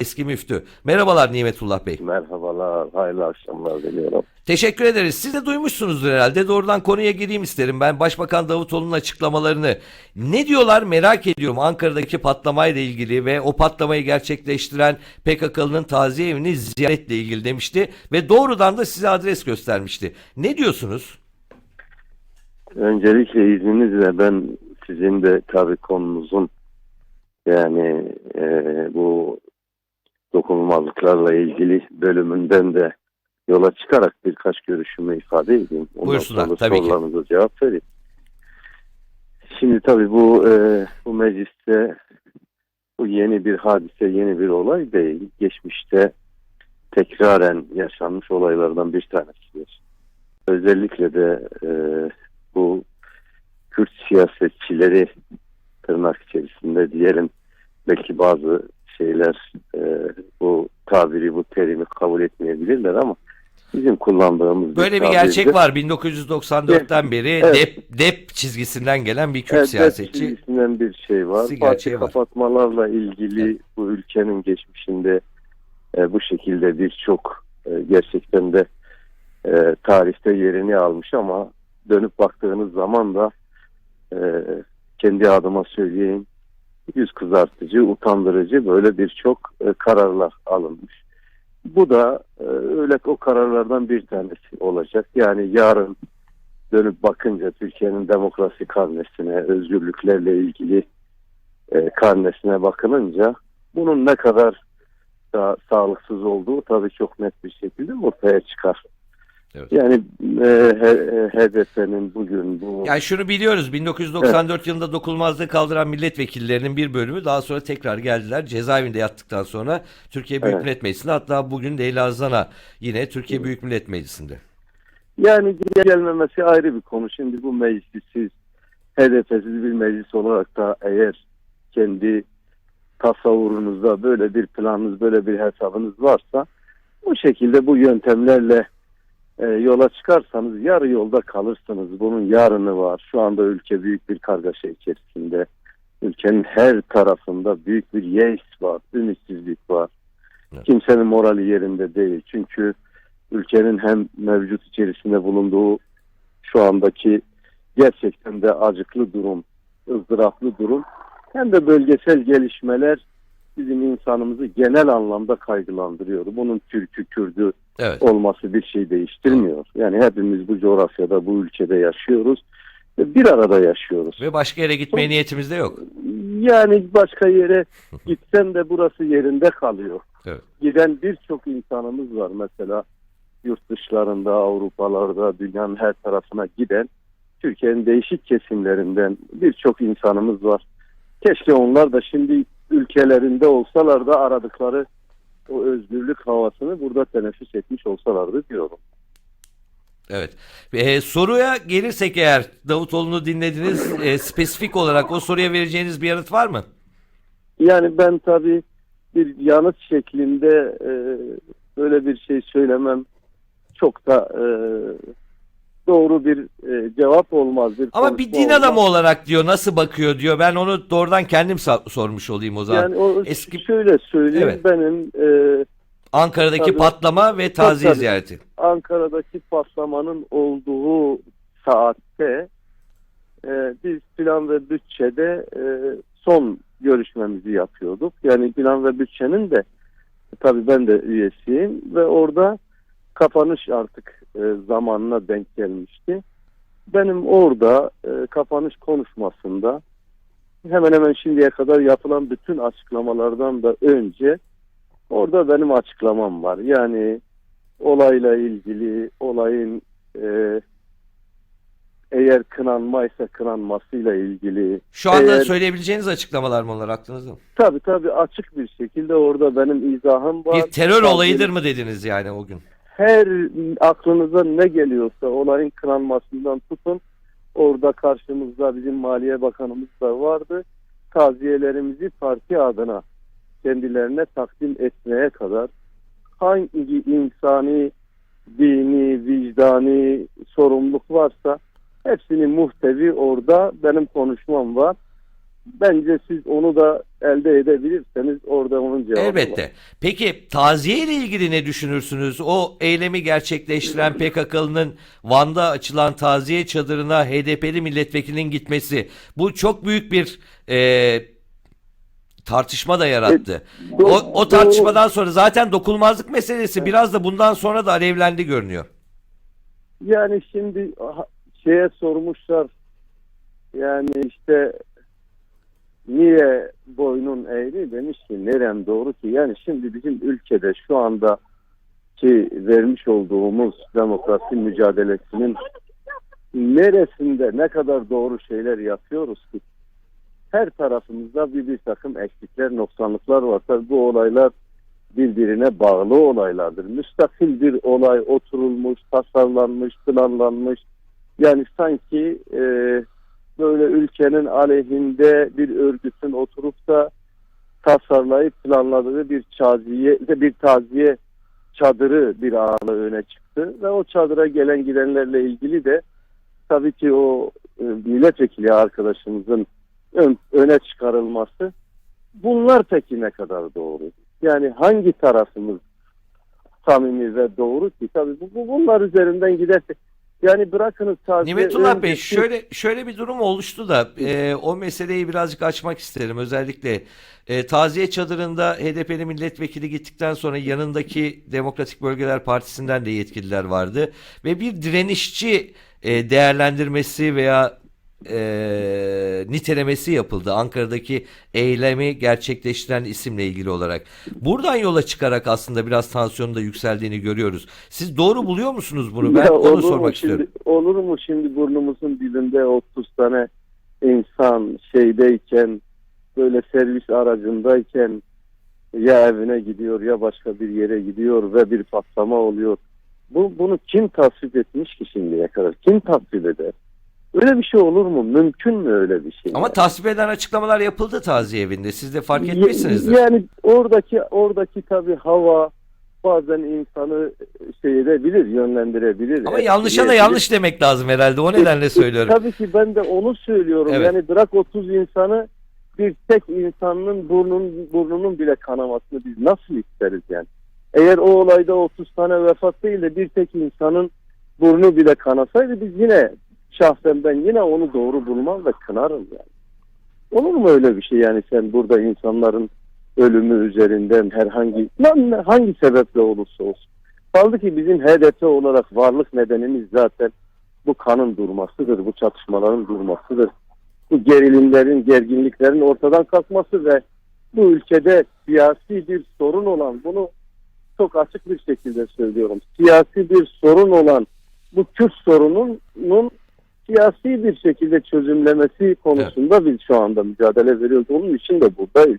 eski müftü. Merhabalar Nimetullah Bey. Merhabalar, hayırlı akşamlar diliyorum. Teşekkür ederiz. Siz de duymuşsunuzdur herhalde. Doğrudan konuya gireyim isterim. Ben Başbakan Davutoğlu'nun açıklamalarını. Ne diyorlar merak ediyorum Ankara'daki patlamayla ilgili ve o patlamayı gerçekleştiren PKK'lının taziye evini ziyaretle ilgili demişti. Ve doğrudan da size adres göstermişti. Ne diyorsunuz? Öncelikle izninizle ben sizin de tabii konunuzun yani e, bu dokunulmazlıklarla ilgili bölümünden de yola çıkarak birkaç görüşümü ifade edeyim. Ondan Buyursunlar, sonra tabii ki. sorularınıza cevap vereyim. Şimdi tabii bu e, bu mecliste bu yeni bir hadise, yeni bir olay değil. Geçmişte tekraren yaşanmış olaylardan bir tanesidir. Özellikle de e, bu Kürt siyasetçileri tırnak içerisinde diyelim belki bazı şeyler e, bu tabiri bu terimi kabul etmeyebilirler ama bizim kullandığımız Böyle bir tabirdir. gerçek var. 1994'ten beri Evet. dep, dep çizgisinden gelen bir Kürt Evet, siyasetçi. çizgisinden bir şey var. Parti var. kapatmalarla ilgili bu ülkenin geçmişinde e, bu şekilde birçok e, gerçekten de e, tarihte yerini almış ama dönüp baktığınız zaman da e, kendi adıma söyleyeyim yüz kızartıcı, utandırıcı böyle birçok e, kararlar alınmış. Bu da e, öyle o kararlardan bir tanesi olacak. Yani yarın dönüp bakınca Türkiye'nin demokrasi karnesine, özgürlüklerle ilgili e, karnesine bakılınca bunun ne kadar da sağlıksız olduğu tabii çok net bir şekilde ortaya çıkar. Evet. Yani e, HDP'nin bugün bu Yani şunu biliyoruz 1994 yılında dokunulmazlığı kaldıran milletvekillerinin bir bölümü daha sonra tekrar geldiler. Cezaevinde yattıktan sonra Türkiye Büyük Evet. Millet Meclisi'nde hatta bugün Leyla Zana yine Türkiye Büyük Millet Meclisi'nde. Yani gelmemesi ayrı bir konu. Şimdi bu meclisi siz HDP'siz bir meclis olarak da eğer kendi tasavvurunuzda böyle bir planınız, böyle bir hesabınız varsa bu şekilde bu yöntemlerle e, yola çıkarsanız yarı yolda kalırsınız. Bunun yarını var. Şu anda ülke büyük bir kargaşa içerisinde. Ülkenin her tarafında büyük bir yeis var, ümitsizlik var. Evet. Kimsenin morali yerinde değil. Çünkü ülkenin hem mevcut içerisinde bulunduğu şu andaki gerçekten de acıklı durum, ızdıraplı durum hem de bölgesel gelişmeler bizim insanımızı genel anlamda kaygılandırıyor. Bunun Türk'ü, Kürd'ü Evet. olması bir şey değiştirmiyor. Yani hepimiz bu coğrafyada, bu ülkede yaşıyoruz bir arada yaşıyoruz. Ve başka yere gitmeye niyetimiz de yok. Yani başka yere gitsen de burası yerinde kalıyor. Evet. Giden birçok insanımız var mesela yurt dışlarında, Avrupalarda, dünyanın her tarafına giden Türkiye'nin değişik kesimlerinden birçok insanımız var. Keşke onlar da şimdi ülkelerinde olsalar da aradıkları o özgürlük havasını burada teneffüs etmiş olsalardı diyorum. Evet. Ee, soruya gelirsek eğer Davutoğlu'nu dinlediniz e, spesifik olarak o soruya vereceğiniz bir yanıt var mı? Yani ben tabii bir yanıt şeklinde e, böyle bir şey söylemem çok da e, doğru bir e, cevap olmaz. Bir Ama bir din olmaz. adamı olarak diyor nasıl bakıyor diyor. Ben onu doğrudan kendim sormuş olayım o zaman. Yani o Eski- şöyle söyleyeyim Evet. benim e, Ankara'daki Tabii. patlama ve taziye Tabii. ziyareti. Ankara'daki patlamanın olduğu saatte e, biz plan ve bütçede e, son görüşmemizi yapıyorduk. Yani plan ve bütçenin de tabii ben de üyesiyim ve orada kapanış artık e, zamanına denk gelmişti. Benim orada e, kapanış konuşmasında hemen hemen şimdiye kadar yapılan bütün açıklamalardan da önce orada benim açıklamam var. Yani olayla ilgili olayın e, eğer kınanmaysa kınanmasıyla ilgili Şu anda Eğer- söyleyebileceğiniz açıklamalar mı onlar aklınızda? mı? tabi tabi açık bir şekilde orada benim izahım var. Bir terör Tabii olayıdır mı dediniz yani o gün? Her aklınıza ne geliyorsa olayın kınanmasından tutun orada karşımızda bizim Maliye Bakanımız da vardı. Taziyelerimizi parti adına kendilerine takdim etmeye kadar hangi insani, dini, vicdani sorumluluk varsa hepsinin muhtevi orada benim konuşmam var. Bence siz onu da elde edebilirseniz orada onun cevabı var. Elbette. Peki taziye ile ilgili ne düşünürsünüz? O eylemi gerçekleştiren PKK'lının Van'da açılan taziye çadırına HDP'li milletvekilinin gitmesi. Bu çok büyük bir e, tartışma da yarattı. do- O, o tartışmadan sonra zaten dokunulmazlık meselesi biraz da bundan sonra da alevlendi görünüyor. Yani şimdi şeye sormuşlar yani işte niye boynun eğri demiş ki nerem doğru ki yani şimdi bizim ülkede şu anda ki vermiş olduğumuz demokrasi mücadelesinin neresinde ne kadar doğru şeyler yapıyoruz ki her tarafımızda bir bir takım eksikler noksanlıklar var. Tabii bu olaylar birbirine bağlı olaylardır. Müstakil bir olay oturulmuş, tasarlanmış, planlanmış. Yani sanki e, böyle ülkenin aleyhinde bir örgütün oturup da tasarlayıp planladığı bir taziye, bir taziye çadırı bir anı öne çıktı ve o çadıra gelen gidenlerle ilgili de tabii ki o e, milletvekili arkadaşımızın ön- öne çıkarılması bunlar peki ne kadar doğru? Yani hangi tarafımız samimi ve doğru ki? Tabii bu- bunlar üzerinden gidersek yani bırakınız taziye Nimetullah Bey şöyle şöyle bir durum oluştu da e, o meseleyi birazcık açmak isterim. Özellikle e, taziye çadırında HDP'li milletvekili gittikten sonra yanındaki Demokratik Bölgeler Partisi'nden de yetkililer vardı ve bir direnişçi e, değerlendirmesi veya e, nitelemesi yapıldı Ankara'daki eylemi gerçekleştiren isimle ilgili olarak. Buradan yola çıkarak aslında biraz tansiyonun da yükseldiğini görüyoruz. Siz doğru buluyor musunuz bunu? Ben Ya onu sormak şimdi, istiyorum. Olur mu şimdi burnumuzun dibinde 30 tane insan şeydeyken böyle servis aracındayken ya evine gidiyor ya başka bir yere gidiyor ve bir patlama oluyor. Bu bunu kim tasvip etmiş ki şimdiye kadar? Kim tasvip eder? Öyle bir şey olur mu? Mümkün mü öyle bir şey? Ama yani? tasvip eden açıklamalar yapıldı taziye evinde. Siz de fark etmişsinizdir. Yani oradaki oradaki tabii hava bazen insanı şey edebilir, yönlendirebilir. Ama yanlışa da yanlış demek lazım herhalde. O nedenle söylüyorum. Tabii ki ben de onu söylüyorum. Evet. Yani bırak 30 insanı bir tek insanın burnun, burnunun bile kanamasını biz nasıl isteriz yani? Eğer o olayda 30 tane vefat değil de bir tek insanın burnu bile kanasaydı biz yine şahsen ben yine onu doğru bulmam ve kınarım yani. Olur mu öyle bir şey yani sen burada insanların ölümü üzerinden herhangi lan hangi sebeple olursa olsun. Kaldı ki bizim HDP olarak varlık nedenimiz zaten bu kanın durmasıdır, bu çatışmaların durmasıdır. Bu gerilimlerin, gerginliklerin ortadan kalkması ve bu ülkede siyasi bir sorun olan, bunu çok açık bir şekilde söylüyorum. Siyasi bir sorun olan bu Kürt sorununun siyasi bir şekilde çözümlemesi konusunda biz şu anda mücadele veriyoruz. Onun için de buradayız.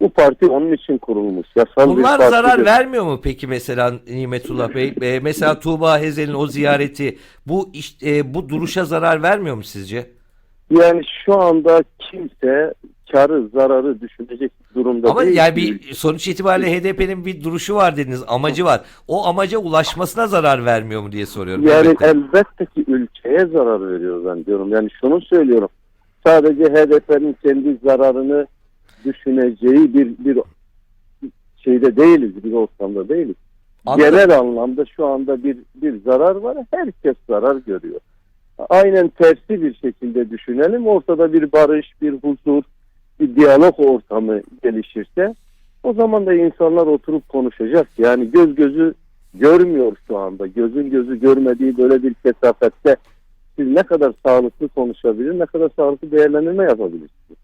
Bu parti onun için kurulmuş. Yasal bir Bunlar partidir. zarar vermiyor mu peki mesela Nimetullah Bey? E, mesela Tuğba Hezel'in o ziyareti bu iş- e, bu duruşa zarar vermiyor mu sizce? Yani şu anda kimse karı zararı düşünecek durumda Ama değil. yani bir sonuç itibariyle HDP'nin bir duruşu var dediniz, amacı var. O amaca ulaşmasına zarar vermiyor mu diye soruyorum. Yani Elbette. elbette ki ülkeye zarar veriyor ben diyorum. Yani şunu söylüyorum. Sadece HDP'nin kendi zararını düşüneceği bir bir şeyde değiliz, bir ortamda değiliz. Anladım. Genel anlamda şu anda bir bir zarar var. Herkes zarar görüyor. Aynen tersi bir şekilde düşünelim. Ortada bir barış, bir huzur, bir diyalog ortamı gelişirse o zaman da insanlar oturup konuşacak. Yani göz gözü görmüyor şu anda. Gözün gözü görmediği böyle bir kesafette siz ne kadar sağlıklı konuşabilir, ne kadar sağlıklı değerlendirme yapabilirsiniz.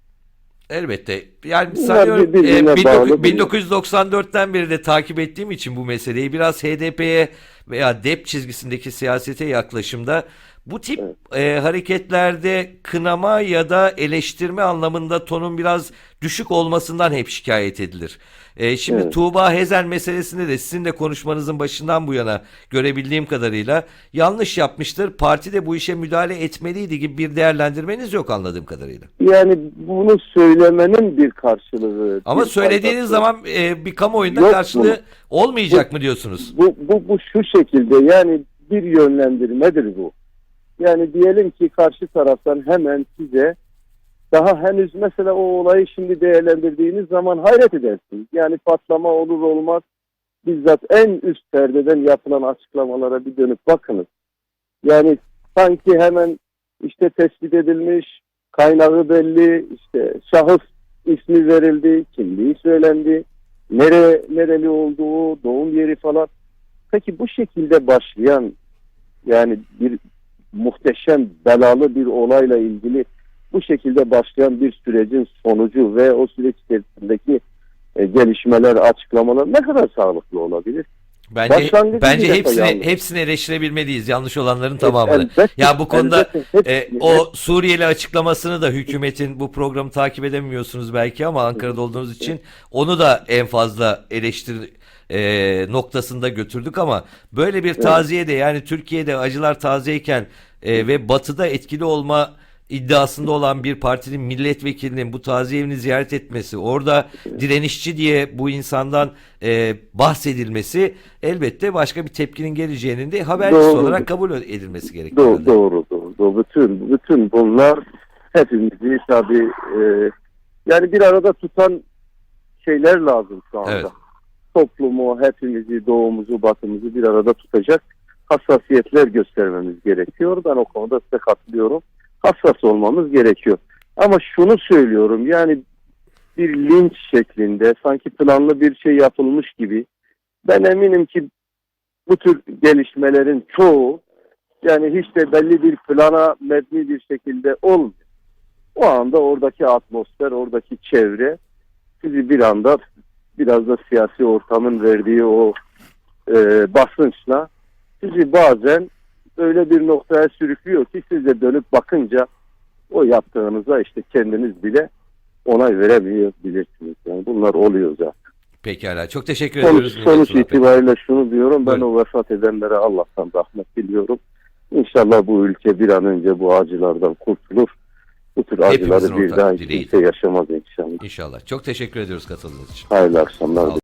Elbette. Yani Bunlar sanıyorum birbirine e, 19- bağlı 1994'ten beri de takip ettiğim için bu meseleyi biraz HDP'ye veya DEP çizgisindeki siyasete yaklaşımda bu tip e, hareketlerde kınama ya da eleştirme anlamında tonun biraz düşük olmasından hep şikayet edilir. E, şimdi Evet. Tuğba Hezel meselesinde de sizin de konuşmanızın başından bu yana görebildiğim kadarıyla yanlış yapmıştır. Parti de bu işe müdahale etmeliydi gibi bir değerlendirmeniz yok anladığım kadarıyla. Yani bunu söylemenin bir karşılığı. Ama bir söylediğiniz faydası. zaman e, bir kamuoyunda Yok karşılığı olmayacak mı diyorsunuz? bu, bu, bu şu şekilde yani bir yönlendirmedir bu. Yani diyelim ki karşı taraftan hemen size daha henüz mesela o olayı şimdi değerlendirdiğiniz zaman hayret edersiniz. Yani patlama olur olmaz bizzat en üst perdeden yapılan açıklamalara bir dönüp bakınız. Yani sanki hemen işte tespit edilmiş, kaynağı belli, işte şahıs ismi verildi, kimliği söylendi, nere nereli olduğu, doğum yeri falan. Peki bu şekilde başlayan yani bir muhteşem belalı bir olayla ilgili bu şekilde başlayan bir sürecin sonucu ve o süreç içerisindeki e, gelişmeler, açıklamalar ne kadar sağlıklı olabilir? Bence Başlangıcı bence hepsini yanlış. hepsini eleştirebilmeliyiz. Yanlış olanların tamamını. Elbette, Ya bu konuda elbette, E, o Suriyeli açıklamasını da hükümetin bu programı takip edemiyorsunuz belki ama Ankara'da olduğunuz için onu da en fazla eleştiri e, noktasında götürdük ama böyle bir taziye de yani Türkiye'de acılar tazeyken e, ve batıda etkili olma iddiasında olan bir partinin milletvekilinin bu taziye evini ziyaret etmesi, orada direnişçi diye bu insandan e, bahsedilmesi elbette başka bir tepkinin geleceğinin de habercisi Doğrudur. olarak kabul edilmesi gerekiyor. Doğru, doğru, doğru, doğru. Bütün, bütün bunlar hepimizi tabii e, yani bir arada tutan şeyler lazım şu anda. Evet. Toplumu, hepimizi, doğumuzu, batımızı bir arada tutacak hassasiyetler göstermemiz gerekiyor. Ben o konuda size katılıyorum. Hassas olmamız gerekiyor. Ama şunu söylüyorum yani bir linç şeklinde sanki planlı bir şey yapılmış gibi ben eminim ki bu tür gelişmelerin çoğu yani hiç de belli bir plana mebni bir şekilde olmuyor. O anda oradaki atmosfer, oradaki çevre sizi bir anda biraz da siyasi ortamın verdiği o e, basınçla sizi bazen öyle bir noktaya sürüklüyor ki siz de dönüp bakınca o yaptığınıza işte kendiniz bile onay veremeyebilirsiniz. Yani bunlar oluyor zaten. Pekala. Çok teşekkür Sonuç, ediyoruz. sonuç itibariyle şunu diyorum ben Buyurun. o vefat edenlere Allah'tan rahmet diliyorum. İnşallah bu ülke bir an önce bu acılardan kurtulur. Bu tür Hepimizin acıları bir daha kimse yaşamaz inşallah. İnşallah. Çok teşekkür ediyoruz katıldığınız için. Hayırlı akşamlar.